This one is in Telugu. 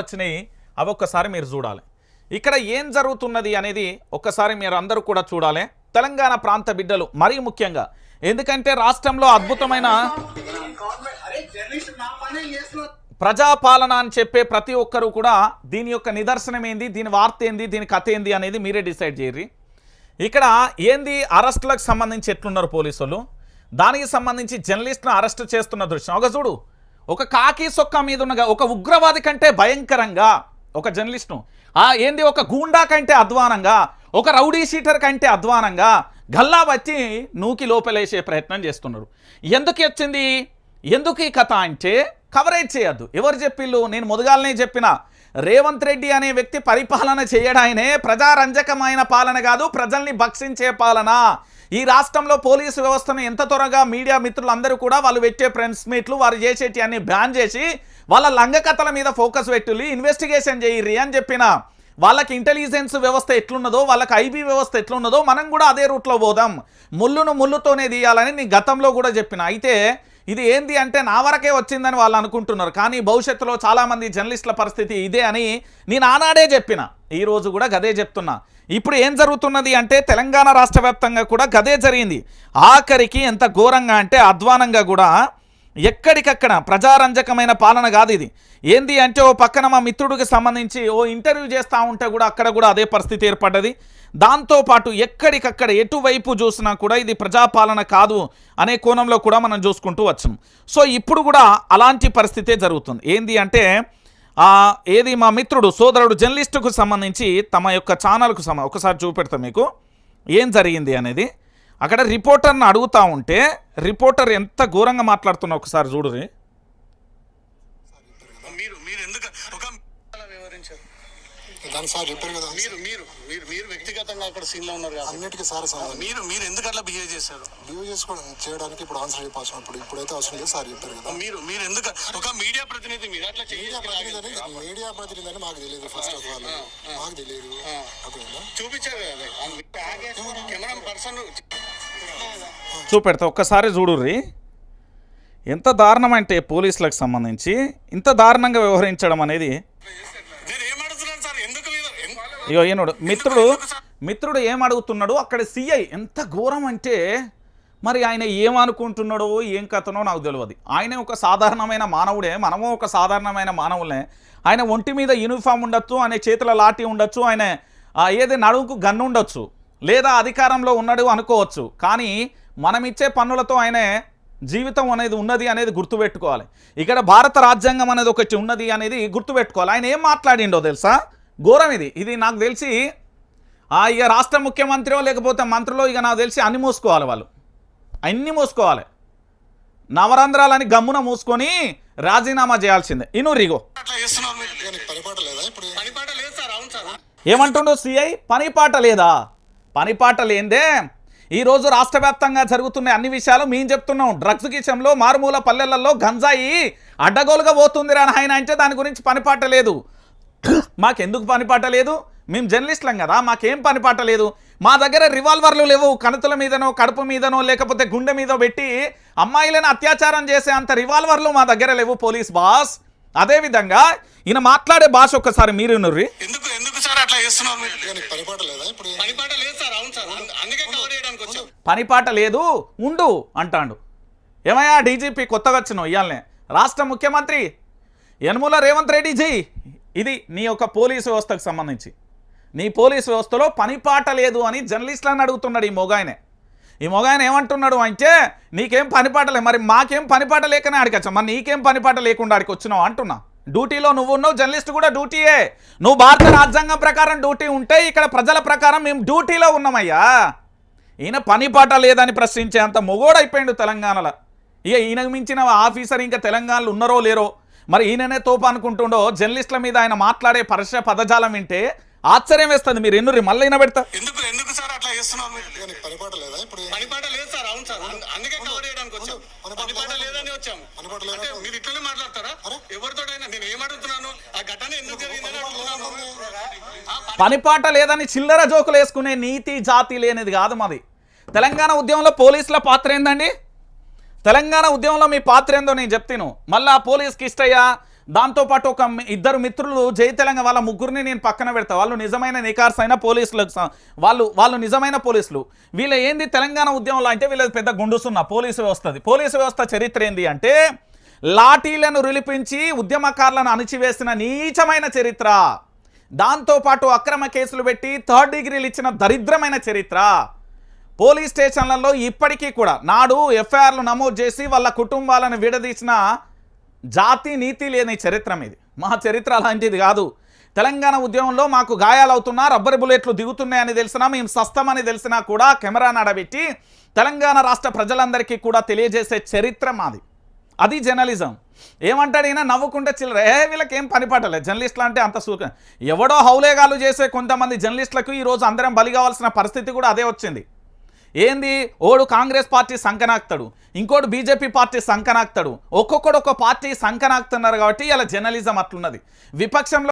వచ్చినాయి అవి ఒక్కసారి మీరు చూడాలి. ఇక్కడ ఏం జరుగుతున్నది అనేది ఒక్కసారి మీరు అందరూ కూడా చూడాలి. తెలంగాణ ప్రాంత బిడ్డలు మరీ ముఖ్యంగా. ఎందుకంటే రాష్ట్రంలో అద్భుతమైన ప్రజాపాలన అని చెప్పే ప్రతి ఒక్కరు కూడా దీని యొక్క నిదర్శనం ఏంది దీని వార్త ఏంది దీని కథ ఏంది అనేది మీరే డిసైడ్ చేయరు ఇక్కడ ఏంది అరెస్టులకు సంబంధించి ఎట్లున్నారు పోలీసులు? దానికి సంబంధించి జర్నలిస్ట్ను అరెస్ట్ చేస్తున్న దృశ్యం. ఒక చూడు ఒక కాకి సొక్క మీద ఉన్న ఒక ఉగ్రవాది కంటే భయంకరంగా ఒక జర్నలిస్ట్ను. ఆ ఏంది ఒక గూండా కంటే అధ్వానంగా ఒక రౌడీ షీటర్ కంటే అధ్వానంగా గల్లా వచ్చి నూకి లోపలేసే ప్రయత్నం చేస్తున్నారు. ఎందుకు వచ్చింది? ఎందుకు ఈ కథ అంటే కవరేజ్ చేయొద్దు. ఎవరు చెప్పిళ్ళు? నేను మొదగాలనే చెప్పిన. రేవంత్ రెడ్డి అనే వ్యక్తి పరిపాలన చేయడాయనే ప్రజారంజకమైన పాలన కాదు ప్రజల్ని భక్షించే పాలన. ఈ రాష్ట్రంలో పోలీసు వ్యవస్థను ఎంత త్వరగా మీడియా మిత్రులందరూ కూడా వాళ్ళు పెట్టే ఫ్రెండ్స్ మీట్లు వారు చేసేటి అన్ని బ్యాన్ చేసి వాళ్ళ లంగకథల మీద ఫోకస్ పెట్టుల్లి ఇన్వెస్టిగేషన్ చేయర్రి అని చెప్పిన. వాళ్ళకి ఇంటెలిజెన్స్ వ్యవస్థ ఎట్లున్నదో వాళ్ళకి ఐబీ వ్యవస్థ ఎట్లున్నదో మనం కూడా అదే రూట్లో పోదాం. ముళ్ళును ముళ్ళుతోనే తీయాలని నేను గతంలో కూడా చెప్పిన. అయితే ఇది ఏంది అంటే నా వరకే వచ్చిందని వాళ్ళు అనుకుంటున్నారు. కానీ భవిష్యత్తులో చాలామంది జర్నలిస్టుల పరిస్థితి ఇదే అని నేను ఆనాడే చెప్పిన. ఈరోజు కూడా గదే చెప్తున్నా. ఇప్పుడు ఏం జరుగుతున్నది అంటే తెలంగాణ రాష్ట్ర వ్యాప్తంగా కూడా గదే జరిగింది. ఆఖరికి ఎంత ఘోరంగా అంటే అధ్వానంగా కూడా ఎక్కడికక్కడ ప్రజారంజకమైన పాలన కాదు ఇది. ఏంది అంటే ఓ పక్కన మా మిత్రుడికి సంబంధించి ఓ ఇంటర్వ్యూ చేస్తూ ఉంటే కూడా అక్కడ కూడా అదే పరిస్థితి ఏర్పడ్డది. దాంతోపాటు ఎక్కడికక్కడ ఎటువైపు చూసినా కూడా ఇది ప్రజాపాలన కాదు అనే కోణంలో కూడా మనం చూసుకుంటూ వచ్చాం. సో ఇప్పుడు కూడా అలాంటి పరిస్థితే జరుగుతుంది. ఏంది అంటే ఏది మా మిత్రుడు సోదరుడు జర్నలిస్టుకు సంబంధించి తమ యొక్క ఛానల్కు సంబంధ ఒకసారి చూపెడతాం మీకు. ఏం జరిగింది అనేది? అక్కడ రిపోర్టర్ని అడుగుతా ఉంటే రిపోర్టర్ ఎంత ఘోరంగా మాట్లాడుతున్నా ఒకసారి చూడురి మీరు మీరు ఎందుకు ఒక అలా వ్యవహరించారు దాని సార్ చెప్పారు కదా. మీరు మీరు మీరు మీరు వ్యక్తిగతంగా అక్కడ సీన్లో ఉన్నారు కదా అన్నిటికీ సార్ సంబంధం. మీరు మీరు ఎందుకు అట్లా బిహేవ్ చేశారు? బిహేవ్ చేసుకోవడం చేయడానికి ఇప్పుడు ఆన్సర్ చెప్పాల్సిన ఇప్పుడు ఇప్పుడైతే అవసరం లేదు సార్ చెప్పారు కదా. మీరు మీరు ఎందుకు ఒక మీడియా ప్రతినిధి మీరు అట్లా చేయాలి మీడియా ప్రతినిధి అని మాకు తెలియదు ఫస్ట్ ఆఫ్ ఆల్ మాకు తెలియదు. చూపించారు కదా కెమెరా పర్సన్ చూపెడతా ఒక్కసారి చూడుర్రి. ఎంత దారుణం అంటే పోలీసులకు సంబంధించి ఇంత దారుణంగా వ్యవహరించడం అనేది. ఇగో ఈయనోడు మిత్రుడు మిత్రుడు ఏం అడుగుతున్నాడు అక్కడ సిఐ ఎంత ఘోరం అంటే మరి ఆయన ఏమనుకుంటున్నాడో ఏం కథనో నాకు తెలియదు ఆయన ఒక సాధారణమైన మానవుడే మనము ఒక సాధారణమైన మానవులే. ఆయన ఒంటి మీద యూనిఫామ్ ఉండొచ్చు ఆయన చేతుల లాఠీ ఉండొచ్చు ఆయన ఏది నడుముకు గన్ను ఉండొచ్చు. లేదా అధికారంలో ఉన్నాడు అనుకోవచ్చు. కానీ మనం ఇచ్చే పన్నులతో ఆయన జీవితం అనేది ఉన్నది అనేది గుర్తుపెట్టుకోవాలి. ఇక్కడ భారత రాజ్యాంగం అనేది ఒకటి ఉన్నది అనేది గుర్తుపెట్టుకోవాలి. ఆయన ఏం మాట్లాడిండో తెలుసా? ఘోరం ఇది. ఇది నాకు తెలిసి ఆ ఇక రాష్ట్ర ముఖ్యమంత్రో లేకపోతే మంత్రులో ఇక నాకు తెలిసి అన్ని మూసుకోవాలి వాళ్ళు. అన్ని మూసుకోవాలి. నవరంధ్రాలని గమ్మున మూసుకొని రాజీనామా చేయాల్సిందే. ఇను రిగో. లేదా ఇప్పుడు పని పాట లేదు? పనిపాట లేందే ఈరోజు రాష్ట్ర వ్యాప్తంగా జరుగుతున్న అన్ని విషయాలు మేము చెప్తున్నాం. డ్రగ్స్ విషయంలో మారుమూల పల్లెలలో గంజాయి అడ్డగోలుగా పోతుంది అని ఆయన అంటే దాని గురించి పనిపాట లేదు. మాకెందుకు పనిపాట లేదు? మేము జర్నలిస్టులం కదా మాకేం పనిపాట లేదు? మా దగ్గర రివాల్వర్లు లేవు కణుతుల మీదనో కడుపు మీదనో లేకపోతే గుండె మీద పెట్టి అమ్మాయిలను అత్యాచారం చేసే అంత రివాల్వర్లు మా దగ్గర లేవు పోలీస్ బాస్. అదేవిధంగా ఈయన మాట్లాడే భాష ఒక్కసారి మీరు ఎందుకు అట్లా చేస్తున్నారు మీరు? ఇక నీకు పనిపాట లేదా ఇప్పుడు? పని పాట లేదు సార్ అవును సార్. అందుకే కవర్ చేయడానికి వచ్చాం. పనిపాట లేదు ఉండు అంటాడు. ఏమయ్యా డీజీపీ కొత్తగా వచ్చినావు ఇయాలనే రాష్ట్ర ముఖ్యమంత్రి యనమల రేవంత్ రెడ్డి జీ ఇది నీ యొక్క పోలీసు వ్యవస్థకు సంబంధించి. నీ పోలీసు వ్యవస్థలో పనిపాట లేదు అని జర్నలిస్టులను అడుగుతున్నాడు ఈ మొగాయనే. ఈ మొగాయన ఏమంటున్నాడు అంటే నీకేం పనిపాట లేదు మరి మాకేం పనిపాట లేకనే ఆడికొచ్చా మరి నీకేం పనిపాట లేకుండా ఆడికి వచ్చినావు అంటున్నా. డ్యూటీలో నువ్వు ఉన్నావు జర్నలిస్ట్ కూడా డ్యూటీయే. నువ్వు భారత రాజ్యాంగం ప్రకారం డ్యూటీ ఉంటే ఇక్కడ ప్రజల ప్రకారం మేము డ్యూటీలో ఉన్నామయ్యా. ఈయన పని పాట లేదని ప్రశ్నించే అంత మొగోడైపోయిండు తెలంగాణలో. ఇక ఈయనకు మించిన ఆఫీసర్ ఇంకా తెలంగాణలో ఉన్నారో లేరో. మరి ఈయననే తోపు అనుకుంటుండో జర్నలిస్టుల మీద ఆయన మాట్లాడే పరశ పదజాలం వింటే ఆశ్చర్యం వేస్తుంది. మీరు ఎన్నురి మళ్ళీ ఈయన పెడతా. ఎందుకు ఎందుకు సార్ అట్లా చేస్తున్నారు మీరు? ఇక నీకు పనిపాట లేదా ఇప్పుడు? పని పాట లేదు సార్ అవును సార్. అంద- అందుకే కవర్ చేయడానికి వచ్చాం. పని పని పాట పాట లేదని వచ్చాము. పనిపాట? అంటే మీరు ఇట్లనే మాట్లాడతారా? ఎవరితోటైనా నేను ఏం అడుగుతున్నాను? ఆ ఘటన ఎందుకు జరిగిందని అడుగుతున్నాను. పనిపాట లేదని చిల్లర జోకులు వేసుకునే నీతి జాతి లేనిది కాదు మాది. తెలంగాణ ఉద్యమంలో పోలీసుల పాత్ర ఏందండి? తెలంగాణ ఉద్యమంలో మీ పాత్ర ఏందో నేను చెప్తాను. మళ్ళా పోలీస్ కిష్టయ్య దాంతోపాటు ఒక ఇద్దరు మిత్రులు జై తెలంగాణ వాళ్ళ ముగ్గురిని నేను పక్కన పెడతా. వాళ్ళు నిజమైన నికార్స్ అయిన పోలీసులకు వాళ్ళు వాళ్ళు నిజమైన పోలీసులు. వీళ్ళ ఏంది తెలంగాణ ఉద్యమంలో అంటే వీళ్ళ పెద్ద గుండుసున్న పోలీసు వ్యవస్థది. పోలీసు వ్యవస్థ చరిత్ర ఏంది అంటే లాఠీలను రిలిపించి ఉద్యమకారులను అణిచివేసిన నీచమైన చరిత్ర. దాంతోపాటు అక్రమ కేసులు పెట్టి థర్డ్ డిగ్రీలు ఇచ్చిన దరిద్రమైన చరిత్ర. పోలీస్ స్టేషన్లలో ఇప్పటికీ కూడా నాడు ఎఫ్ఐఆర్లు నమోదు చేసి వాళ్ళ కుటుంబాలను విడదీసిన జాతి నీతి లేని చరిత్ర ఇది. మా చరిత్ర అలాంటిది కాదు. తెలంగాణ ఉద్యమంలో మాకు గాయాలవుతున్నా రబ్బర్ బుల్లెట్లు దిగుతున్నాయని తెలిసినా మేము సస్తమని తెలిసినా కూడా కెమెరా నడబెట్టి తెలంగాణ రాష్ట్ర ప్రజలందరికీ కూడా తెలియజేసే చరిత్ర మాది. అది జర్నలిజం. ఏమంటాడు ఈయన? నవ్వుకుంటే చిల్లర. ఏ వీళ్ళకి ఏం పని పట్టలేదు జర్నలిస్టులు అంటే అంత సూక. ఎవడో హౌలేగాలు చేసే కొంతమంది జర్నలిస్టులకు ఈరోజు అందరం బలి కావాల్సిన పరిస్థితి కూడా అదే వచ్చింది. ఏంది? ఓడు కాంగ్రెస్ పార్టీ సంకనాక్తాడు. ఇంకోటి బీజేపీ పార్టీ సంకనాక్తాడు. ఒక్కొక్కడు ఒక పార్టీ సంకనాక్తున్నారు కాబట్టి ఇలా జర్నలిజం అట్లున్నది. విపక్షంలో